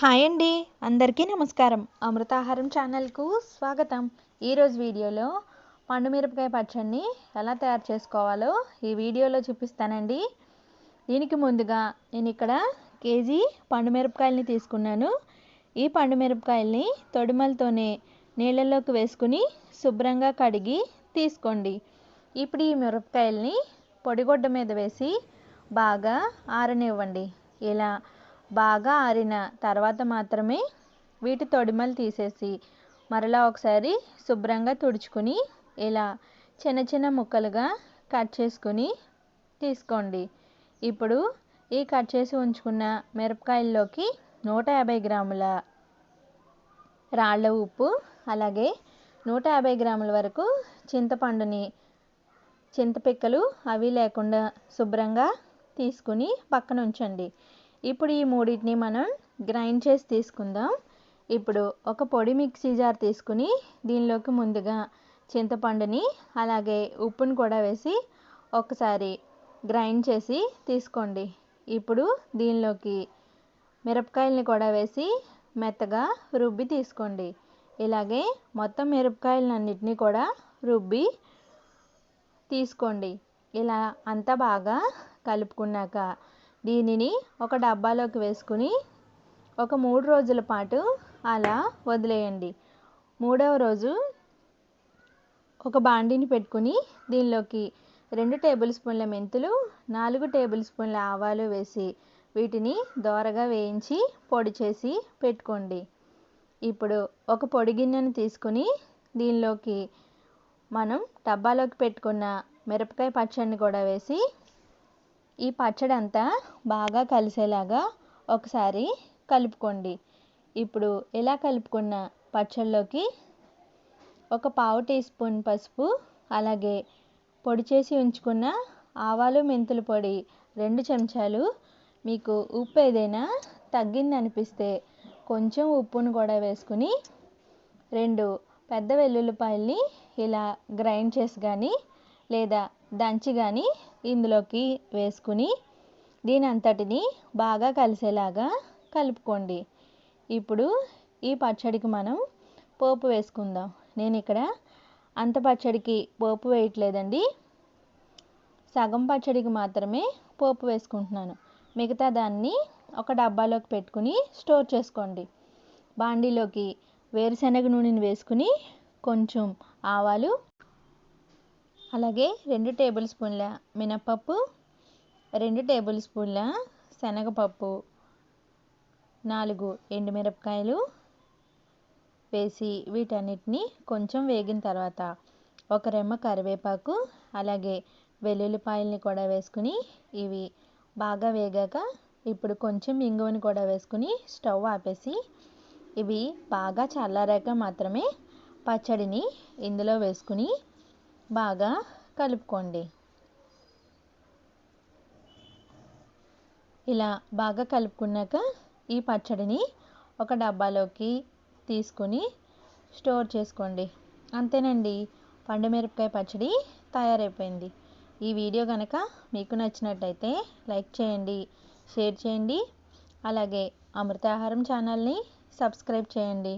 Hi అండి. అందరికీ నమస్కారం. అమృతాహారం ఛానల్కు స్వాగతం. ఈరోజు వీడియోలో పండు మిరపకాయ పచ్చడిని ఎలా తయారు చేసుకోవాలో ఈ వీడియోలో చూపిస్తానండి. దీనికి ముందుగా నేను ఇక్కడ కేజీ పండు మిరపకాయలని తీసుకున్నాను. ఈ పండు మిరపకాయల్ని తొడిమలతోనే నీళ్ళల్లోకి వేసుకుని శుభ్రంగా కడిగి తీసుకోండి. ఇప్పుడు ఈ మిరపకాయల్ని పొడిగొడ్డ మీద వేసి బాగా ఆరనివ్వండి. ఇలా బాగా ఆరిన తర్వాత మాత్రమే వీటి తొడిమలు తీసేసి మరలా ఒకసారి శుభ్రంగా తుడుచుకుని ఇలా చిన్న చిన్న ముక్కలుగా కట్ చేసుకుని తీసుకోండి. ఇప్పుడు ఈ కట్ చేసి ఉంచుకున్న మిరపకాయల్లోకి నూట యాభై గ్రాముల రాళ్ళ ఉప్పు అలాగే నూట యాభై గ్రాముల వరకు చింతపండుని చింతపిక్కలు అవి లేకుండా శుభ్రంగా తీసుకుని పక్కన ఉంచండి. ఇప్పుడు ఈ మూడింటిని మనం గ్రైండ్ చేసి తీసుకుందాం. ఇప్పుడు ఒక పొడి మిక్సీ జార్ తీసుకుని దీనిలోకి ముందుగా చింతపండుని అలాగే ఉప్పుని కూడా వేసి ఒకసారి గ్రైండ్ చేసి తీసుకోండి. ఇప్పుడు దీనిలోకి మిరపకాయల్ని కూడా వేసి మెత్తగా రుబ్బి తీసుకోండి. ఇలాగే మొత్తం మిరపకాయలన్నిటినీ కూడా రుబ్బి తీసుకోండి. ఇలా అంతా బాగా కలుపుకున్నాక దీనిని ఒక డబ్బాలోకి వేసుకుని ఒక మూడు రోజుల పాటు అలా వదిలేయండి. మూడవ రోజు ఒక బాండిని పెట్టుకుని దీనిలోకి రెండు టేబుల్ స్పూన్ల మెంతులు నాలుగు టేబుల్ స్పూన్ల ఆవాలు వేసి వీటిని దోరగా వేయించి పొడి చేసి పెట్టుకోండి. ఇప్పుడు ఒక పొడి గిన్నెను తీసుకుని దీనిలోకి మనం డబ్బాలోకి పెట్టుకున్న మిరపకాయ పచ్చడిని కూడా వేసి ఈ పచ్చడి అంతా బాగా కలిసేలాగా ఒకసారి కలుపుకోండి. ఇప్పుడు ఇలా కలుపుకున్న పచ్చడిలోకి ఒక పావు టీ స్పూన్ పసుపు అలాగే పొడి చేసి ఉంచుకున్న ఆవాలు మెంతుల పొడి రెండు చెంచాలు. మీకు ఉప్పు ఏదైనా తగ్గింది అనిపిస్తే కొంచెం ఉప్పును కూడా వేసుకుని రెండు పెద్ద వెల్లుల్లిపాయల్ని ఇలా గ్రైండ్ చేసి కానీ లేదా దంచి కానీ ఇందులోకి వేసుకుని దీని అంతటిని బాగా కలిసేలాగా కలుపుకోండి. ఇప్పుడు ఈ పచ్చడికి మనం పోపు వేసుకుందాం. నేను ఇక్కడ అంత పచ్చడికి పోపు వేయట్లేదండి. సగం పచ్చడికి మాత్రమే పోపు వేసుకుంటున్నాను. మిగతా దాన్ని ఒక డబ్బాలోకి పెట్టుకుని స్టోర్ చేసుకోండి. బాండీలోకి వేరుశనగ నూనెని వేసుకుని కొంచెం ఆవాలు అలాగే రెండు టేబుల్ స్పూన్ల మినప్పప్పు రెండు టేబుల్ స్పూన్ల శనగపప్పు నాలుగు ఎండుమిరపకాయలు వేసి వీటన్నిటిని కొంచెం వేగిన తర్వాత ఒక రెమ్మ కరివేపాకు అలాగే వెల్లుల్లిపాయల్ని కూడా వేసుకుని ఇవి బాగా వేగాక ఇప్పుడు కొంచెం ఇంగువని కూడా వేసుకుని స్టవ్ ఆపేసి ఇవి బాగా చల్లారాక మాత్రమే పచ్చడిని ఇందులో వేసుకుని బాగా కలుపుకోండి. ఇలా బాగా కలుపుకున్నాక ఈ పచ్చడిని ఒక డబ్బాలోకి తీసుకొని స్టోర్ చేసుకోండి. అంతేనండి పండు మిరపకాయ పచ్చడి తయారైపోయింది. ఈ వీడియో కనుక మీకు నచ్చినట్టయితే లైక్ చేయండి షేర్ చేయండి. అలాగే అమృతాహారం ఛానల్ని సబ్స్క్రైబ్ చేయండి.